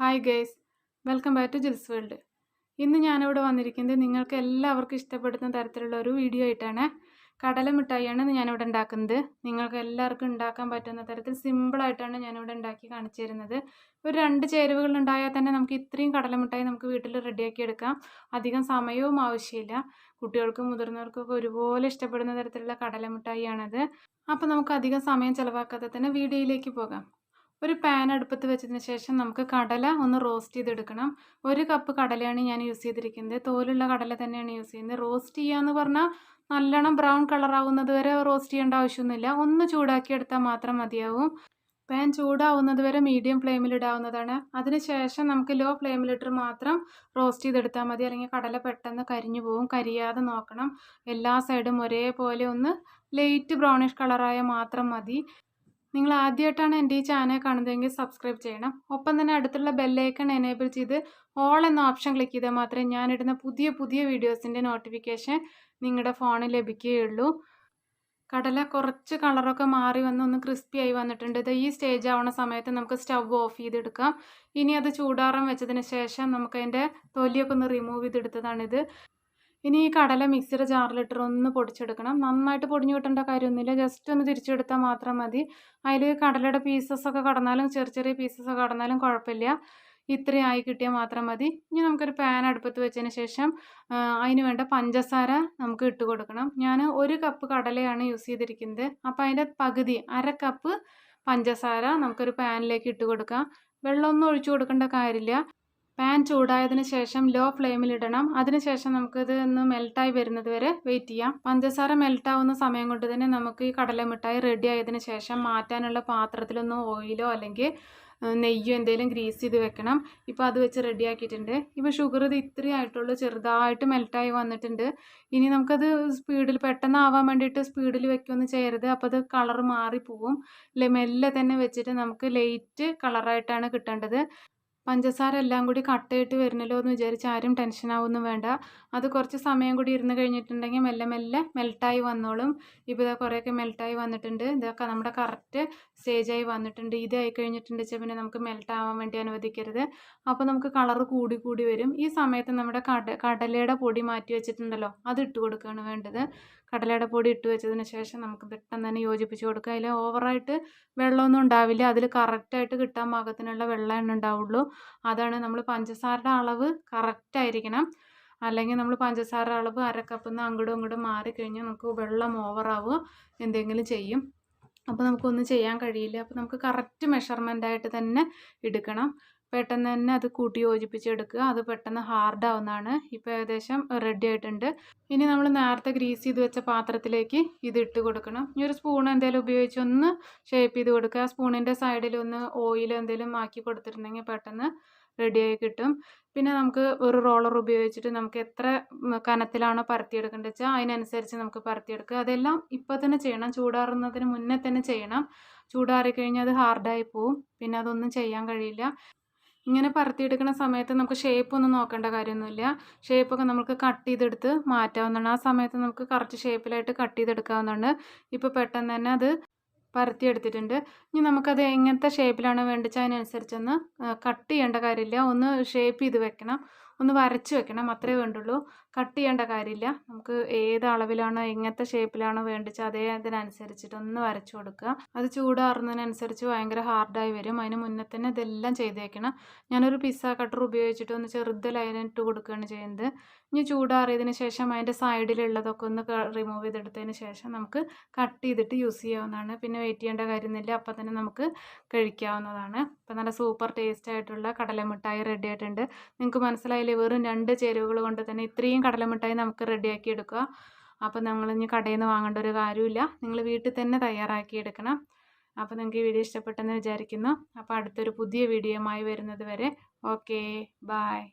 Hi guys welcome back to Jil's world ഇന്ന് ഞാനിവിടെ വന്നിരിക്കുന്നത് നിങ്ങൾക്ക് എല്ലാവർക്കും ഇഷ്ടപ്പെടുന്ന തരത്തിലുള്ള ഒരു വീഡിയോ ആയിട്ടാണ്. കടല മിഠായിയാണ് ഞാനിവിടെ ഉണ്ടാക്കുന്നത്. നിങ്ങൾക്ക് എല്ലാവർക്കും ഉണ്ടാക്കാൻ പറ്റുന്ന തരത്തിൽ സിമ്പിളായിട്ടാണ് ഞാനിവിടെ ഉണ്ടാക്കി കാണിച്ചു തരുന്നത്. ഒരു രണ്ട് ചേരുവകൾ ഉണ്ടായാൽ തന്നെ നമുക്ക് ഇത്രയും കടല മിഠായി നമുക്ക് വീട്ടിൽ റെഡിയാക്കി എടുക്കാം. അധികം സമയവും ആവശ്യമില്ല. കുട്ടികൾക്കും മുതിർന്നവർക്കൊക്കെ ഒരുപോലെ ഇഷ്ടപ്പെടുന്ന തരത്തിലുള്ള കടല മിഠായിയാണത്. അപ്പോൾ നമുക്ക് അധികം സമയം ചിലവാക്കാതെ തന്നെ വീഡിയോയിലേക്ക് പോകാം. ഒരു പാൻ അടുപ്പത്ത് വെച്ചതിന് ശേഷം നമുക്ക് കടല ഒന്ന് റോസ്റ്റ് ചെയ്തെടുക്കണം. ഒരു കപ്പ് കടലയാണ് ഞാൻ യൂസ് ചെയ്തിരിക്കുന്നത്. തോലുള്ള കടല തന്നെയാണ് യൂസ് ചെയ്യുന്നത്. റോസ്റ്റ് ചെയ്യുക ചെയ്യാന്ന് പറഞ്ഞാൽ നല്ലോണം ബ്രൗൺ കളർ ആവുന്നത് വരെ റോസ്റ്റ് ചെയ്യേണ്ട ആവശ്യമൊന്നുമില്ല. ഒന്ന് ചൂടാക്കിയെടുത്താൽ മാത്രം മതിയാവും. പാൻ ചൂടാവുന്നത് വരെ മീഡിയം ഫ്ലെയിമിലിടാവുന്നതാണ് അതിനുശേഷം നമുക്ക് ലോ ഫ്ലെയിമിലിട്ട് മാത്രം റോസ്റ്റ് ചെയ്തെടുത്താൽ മതി. അല്ലെങ്കിൽ കടല പെട്ടെന്ന് കരിഞ്ഞു പോകും കരിയാതെ നോക്കണം. എല്ലാ സൈഡും ഒരേപോലെ ഒന്ന് ലൈറ്റ് ബ്രൗണിഷ് കളറായ മാത്രം മതി. നിങ്ങൾ ആദ്യമായിട്ടാണ് എന്റെ ഈ ചാനൽ കാണുന്നതെങ്കിൽ സബ്സ്ക്രൈബ് ചെയ്യണം. ഒപ്പം തന്നെ അടുത്തുള്ള ബെല്ലൈക്കൺ എനേബിൾ ചെയ്ത് ഓൾ എന്ന ഓപ്ഷൻ ക്ലിക്ക് ചെയ്താൽ മാത്രമേ ഞാനിടുന്ന പുതിയ പുതിയ വീഡിയോസിന്റെ നോട്ടിഫിക്കേഷൻ നിങ്ങളുടെ ഫോണിൽ ലഭിക്കുകയുള്ളൂ. കടല കുറച്ച് കളറൊക്കെ മാറി വന്ന് ഒന്ന് ക്രിസ്പി ആയി വന്നിട്ടുണ്ട്. ഇത് ഈ സ്റ്റേജ് ആവുന്ന സമയത്ത് നമുക്ക് സ്റ്റവ് ഓഫ് ചെയ്തെടുക്കാം. ഇനി അത് ചൂടാറാൻ വെച്ചതിന് ശേഷം നമുക്ക് അതിന്റെ തൊലിയൊക്കെ ഒന്ന് റിമൂവ് ചെയ്തെടുത്തതാണിത്. ഇനി ഈ കടല മിക്സിയുടെ ജാറിലിട്ട് ഒന്ന് പൊടിച്ചെടുക്കണം. നന്നായിട്ട് പൊടിഞ്ഞു കിട്ടേണ്ട കാര്യമൊന്നുമില്ല. ജസ്റ്റ് ഒന്ന് തിരിച്ചെടുത്താൽ മാത്രം മതി. അതിൽ കടലയുടെ പീസസൊക്കെ കടന്നാലും ചെറിയ ചെറിയ പീസസൊക്കെ കടന്നാലും കുഴപ്പമില്ല. ഇത്രയായി കിട്ടിയാൽ മാത്രം മതി. ഇനി നമുക്കൊരു പാൻ അടുപ്പത്ത് വെച്ചതിന് ശേഷം അതിന് വേണ്ട പഞ്ചസാര നമുക്ക് ഇട്ട് കൊടുക്കണം. ഞാൻ ഒരു കപ്പ് കടലയാണ് യൂസ് ചെയ്തിരിക്കുന്നത്. അപ്പോൾ അതിന്റെ പകുതി അര കപ്പ് പഞ്ചസാര നമുക്കൊരു പാനിലേക്ക് ഇട്ട് കൊടുക്കാം. വെള്ളമൊന്നും ഒഴിച്ചു കൊടുക്കേണ്ട കാര്യമില്ല. പാൻ ചൂടായതിന് ശേഷം ലോ ഫ്ലെയിമിൽ ഇടണം. അതിനുശേഷം നമുക്കിത് ഒന്ന് മെൽട്ടായി വരുന്നത് വരെ വെയിറ്റ് ചെയ്യാം. പഞ്ചസാര മെൽട്ടാവുന്ന സമയം കൊണ്ട് തന്നെ നമുക്ക് ഈ കടല മിഠായി റെഡി ആയതിന് ശേഷം മാറ്റാനുള്ള പാത്രത്തിലൊന്ന് ഓയിലോ അല്ലെങ്കിൽ നെയ്യോ എന്തെങ്കിലും ഗ്രീസ് ചെയ്ത് വെക്കണം. ഇപ്പോൾ അത് വെച്ച് റെഡിയാക്കിയിട്ടുണ്ട് ഇപ്പോൾ ഷുഗർ ഇത് ഇത്രയും ആയിട്ടുള്ളൂ. ചെറുതായിട്ട് മെൽട്ടായി വന്നിട്ടുണ്ട്. ഇനി നമുക്കത് സ്പീഡിൽ പെട്ടെന്ന് ആവാൻ വേണ്ടിയിട്ട് സ്പീഡിൽ വെക്കുകയൊന്നും ചെയ്യരുത്. അപ്പോൾ അത് കളർ മാറിപ്പോവും. മെല്ലെ തന്നെ വെച്ചിട്ട് നമുക്ക് ലൈറ്റ് കളറായിട്ടാണ് കിട്ടേണ്ടത്. പഞ്ചസാര എല്ലാം കൂടി കട്ടയിട്ട് വരുന്നല്ലോ എന്ന് വിചാരിച്ച് ആരും ടെൻഷൻ ടെൻഷനാവൊന്നും വേണ്ട. അത് കുറച്ച് സമയം കൂടി ഇരുന്ന് കഴിഞ്ഞിട്ടുണ്ടെങ്കിൽ മെല്ലെ മെല്ലെ മെൽട്ടായി വന്നോളും. ഇപ്പോൾ ഇതാ കുറേയൊക്കെ മെൽട്ടായി വന്നിട്ടുണ്ട്. ഇതൊക്കെ നമ്മുടെ കറക്റ്റ് സ്റ്റേജായി വന്നിട്ടുണ്ട്. ഇതായി കഴിഞ്ഞിട്ടുണ്ട് വെച്ചാൽ പിന്നെ നമുക്ക് മെൽട്ടാവാൻ വേണ്ടി അനുവദിക്കരുത്. അപ്പോൾ നമുക്ക് കളറ് കൂടി കൂടി വരും. ഈ സമയത്ത് നമ്മുടെ കട കടലയുടെ പൊടി മാറ്റി വെച്ചിട്ടുണ്ടല്ലോ അത് ഇട്ട് കൊടുക്കുകയാണ് വേണ്ടത്. കടലയുടെ പൊടി ഇട്ട് വെച്ചതിന് ശേഷം നമുക്ക് പെട്ടെന്ന് തന്നെ യോജിപ്പിച്ച് കൊടുക്കുക അതിൽ ഓവറായിട്ട് വെള്ളമൊന്നും ഉണ്ടാവില്ല. അതിൽ കറക്റ്റായിട്ട് കിട്ടാൻ പാകത്തിനുള്ള വെള്ളമേ ഉണ്ടാവുള്ളൂ. അതാണ് നമ്മൾ പഞ്ചസാരയുടെ അളവ് കറക്റ്റായിരിക്കണം അല്ലെങ്കിൽ നമ്മൾ പഞ്ചസാര അളവ് അരക്കപ്പിൽ നിന്ന് അങ്ങോട്ടും ഇങ്ങോട്ടും മാറിക്കഴിഞ്ഞാൽ നമുക്ക് വെള്ളം ഓവറാവുക എന്തെങ്കിലും ചെയ്യും. അപ്പോൾ നമുക്കൊന്നും ചെയ്യാൻ കഴിയില്ല. അപ്പോൾ നമുക്ക് കറക്റ്റ് മെഷർമെന്റ് ആയിട്ട് തന്നെ എടുക്കണം. പെട്ടെന്ന് തന്നെ അത് കൂട്ടി യോജിപ്പിച്ചെടുക്കുക. അത് പെട്ടെന്ന് ഹാർഡാവുന്നതാണ് ഇപ്പോൾ ഏകദേശം റെഡി ആയിട്ടുണ്ട്. ഇനി നമ്മൾ നേരത്തെ ഗ്രീസ് ചെയ്ത് വെച്ച പാത്രത്തിലേക്ക് ഇത് ഇട്ട് കൊടുക്കണം. ഈ ഒരു സ്പൂൺ എന്തെങ്കിലും ഉപയോഗിച്ച് ഒന്ന് ഷേപ്പ് ചെയ്ത് കൊടുക്കുക. സ്പൂണിന്റെ സൈഡിൽ ഒന്ന് ഓയിൽ എന്തെങ്കിലും ആക്കി കൊടുത്തിട്ടുണ്ടെങ്കിൽ പെട്ടെന്ന് റെഡിയായി കിട്ടും. പിന്നെ നമുക്ക് ഒരു റോളർ ഉപയോഗിച്ചിട്ട് നമുക്ക് എത്ര കനത്തിലാണോ പരത്തിയെടുക്കേണ്ടത് വെച്ചാൽ അതിനനുസരിച്ച് നമുക്ക് പരത്തിയെടുക്കുക. അതെല്ലാം ഇപ്പോൾ തന്നെ ചെയ്യണം. ചൂടാറുന്നതിന് മുന്നേ തന്നെ ചെയ്യണം. ചൂടാറി കഴിഞ്ഞാൽ അത് ഹാർഡായി പോവും. പിന്നെ അതൊന്നും ചെയ്യാൻ കഴിയില്ല. ഇങ്ങനെ പരത്തിയെടുക്കുന്ന സമയത്ത് നമുക്ക് ഷേപ്പ് ഒന്നും നോക്കേണ്ട കാര്യമൊന്നുമില്ല. ഷേപ്പൊക്കെ നമുക്ക് കട്ട് ചെയ്തെടുത്ത് മാറ്റാവുന്നതാണ്. ആ സമയത്ത് നമുക്ക് കറക്റ്റ് ഷേപ്പിലായിട്ട് കട്ട് ചെയ്തെടുക്കാവുന്നതാണ്. ഇപ്പോൾ പെട്ടെന്ന് തന്നെ അത് പരത്തിയെടുത്തിട്ടുണ്ട്. ഇനി നമുക്കത് എങ്ങനത്തെ ഷേപ്പിലാണ് വേണ്ടത് അതിനനുസരിച്ചൊന്ന് കട്ട് ചെയ്യേണ്ട കാര്യമില്ല. ഒന്ന് ഷേപ്പ് ചെയ്ത് വെക്കണം. ഒന്ന് വരച്ച് വെക്കണം. അത്രേ വേണ്ടുള്ളൂ. കട്ട് ചെയ്യേണ്ട കാര്യമില്ല. നമുക്ക് ഏത് അളവിലാണോ എങ്ങനത്തെ ഷേപ്പിലാണോ വേണ്ടിച്ചാൽ അതേ അതിനനുസരിച്ചിട്ട് ഒന്ന് വരച്ചു കൊടുക്കുക. അത് ചൂടാറുന്നതിനനുസരിച്ച് ഭയങ്കര ഹാർഡായി വരും. അതിന് മുന്നേ തന്നെ ഇതെല്ലാം ചെയ്തേക്കണം. ഞാനൊരു പിസ്സ കട്ടർ ഉപയോഗിച്ചിട്ട് ഒന്ന് ചെറുത് ലൈനിട്ട് കൊടുക്കുകയാണ് ചെയ്യുന്നത്. ഇനി ചൂടാറിയതിന് ശേഷം അതിന്റെ സൈഡിലുള്ളതൊക്കെ ഒന്ന് റിമൂവ് ചെയ്തെടുത്തതിന് ശേഷം നമുക്ക് കട്ട് ചെയ്തിട്ട് യൂസ് ചെയ്യാവുന്നതാണ്. പിന്നെ വെയിറ്റ് ചെയ്യേണ്ട കാര്യമൊന്നുമില്ല. അപ്പം തന്നെ നമുക്ക് കഴിക്കാവുന്നതാണ്. അപ്പം നല്ല സൂപ്പർ ടേസ്റ്റ് ആയിട്ടുള്ള കടലമിഠായി റെഡി ആയിട്ടുണ്ട്. നിങ്ങൾക്ക് മനസ്സിലായില്ലേ? വെറും രണ്ട് ചേരുവകൾ കൊണ്ട് തന്നെ ഇത്രയും കടലമിട്ടായി നമുക്ക് റെഡിയാക്കി എടുക്കുക അപ്പോൾ നമ്മൾ ഇനി കടയിൽ നിന്ന് വാങ്ങേണ്ട ഒരു കാര്യമില്ല നിങ്ങൾ വീട്ടിൽ തന്നെ തയ്യാറാക്കി എടുക്കണം അപ്പോൾ നിങ്ങൾക്ക് ഈ വീഡിയോ ഇഷ്ടപ്പെട്ടെന്ന് വിചാരിക്കുന്നു. അപ്പോൾ അടുത്തൊരു പുതിയ വീഡിയോയുമായി വരുന്നത് വരെ. ഓക്കേ. ബായ്